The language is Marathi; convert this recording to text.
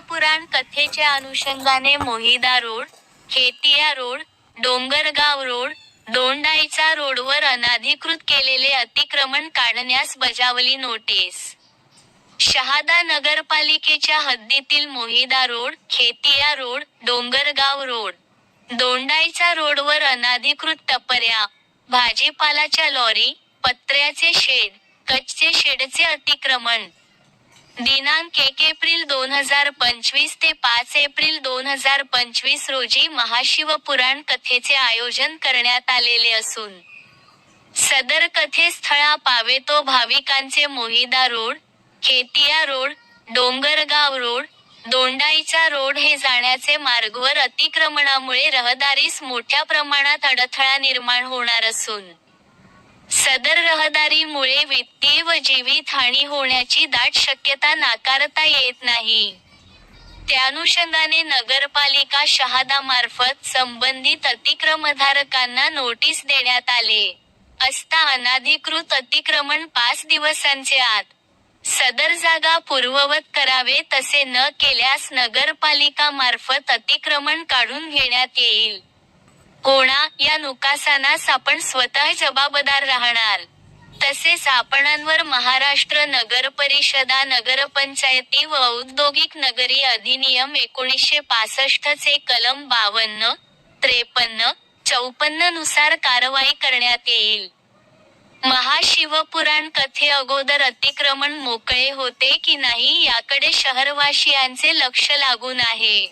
कथेच्या अनुषंगाने Mohida road Khetia road Dongargaon road Dondaicha रोडवर अनाधिकृत केलेले अतिक्रमण काढण्यास बजावली नोटीस. शहादा नगरपालिकेच्या हद्दीतील Mohida road Khetia road Dongargaon road Dondaicha रोडवर अनाधिकृत टपऱ्या भाजीपालाच्या लॉरी पत्र्याचे शेड कच्चे शेडचे अतिक्रमण दिनांक एक एप्रिल दोन हजार पंचवीस ते पाच एप्रिल दोन हजार पंचवीस रोजी महाशिवपुराण कथेचे आयोजन करण्यात आलेले असून सदर कथेस्थळा पावेतो भाविकांचे Mohida road Khetia road Dongargaon road Dondaicha road हे जाण्याचे मार्गवर अतिक्रमणामुळे रहदारीस मोठ्या प्रमाणात अडथळा निर्माण होणार असून सदर रहदारीमुळे वित्तीय व जीवित हानी होण्याची दाट शक्यता नाकारता येत नाही. त्यानुषंगाने नगरपालिका शहादामार्फत संबंधित अतिक्रमधारकांना नोटीस देण्यात आले. असता अनाधिकृत अतिक्रमण पाच दिवसांचे आत. सदर जागा पूर्ववत करावे तसे न केल्यास नगरपालिका मार्फत अतिक्रमण काढून घेण्यात येईल. कोणा या नुकासानास आपण स्वतः जबाबदार राहणार. तसेच आपणांवर महाराष्ट्र नगर परिषदा नगरपंचायती व औद्योगिक नगरी अधिनियम एकोणीसशे पासष्ट चे कलम बावन्न त्रेपन्न चौपन्ननुसार कारवाई करण्यात येईल. महाशिवपुराण कथे अगोदर अतिक्रमण मोकळे होते की नाही याकडे शहरवासियांचे लक्ष लागून आहे.